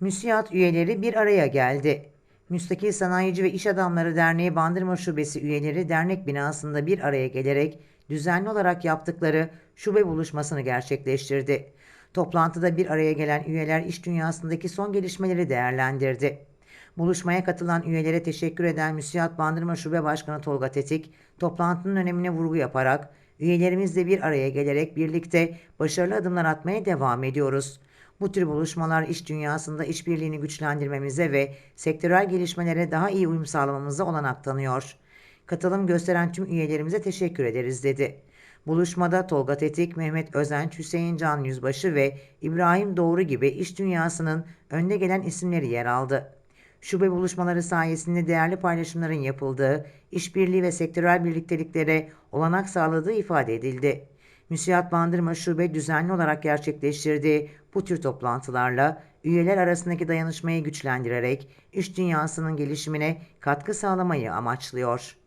MÜSİAD üyeleri bir araya geldi. Müstakil Sanayici ve İş Adamları Derneği Bandırma Şubesi üyeleri dernek binasında bir araya gelerek düzenli olarak yaptıkları şube buluşmasını gerçekleştirdi. Toplantıda bir araya gelen üyeler iş dünyasındaki son gelişmeleri değerlendirdi. Buluşmaya katılan üyelere teşekkür eden MÜSİAD Bandırma Şube Başkanı Tolga Tetik, toplantının önemine vurgu yaparak, üyelerimizle bir araya gelerek birlikte başarılı adımlar atmaya devam ediyoruz. Bu tür buluşmalar iş dünyasında işbirliğini güçlendirmemize ve sektörel gelişmelere daha iyi uyum sağlamamıza olanak tanıyor. Katılım gösteren tüm üyelerimize teşekkür ederiz dedi. Buluşmada Tolga Tetik, Mehmet Özenç, Hüseyin Can Yüzbaşı ve İbrahim Doğru gibi iş dünyasının önde gelen isimleri yer aldı. Şube buluşmaları sayesinde değerli paylaşımların yapıldığı, işbirliği ve sektörel birlikteliklere olanak sağladığı ifade edildi. Müsiyat Bandırma Şube düzenli olarak gerçekleştirdiği bu tür toplantılarla üyeler arasındaki dayanışmayı güçlendirerek iş dünyasının gelişimine katkı sağlamayı amaçlıyor.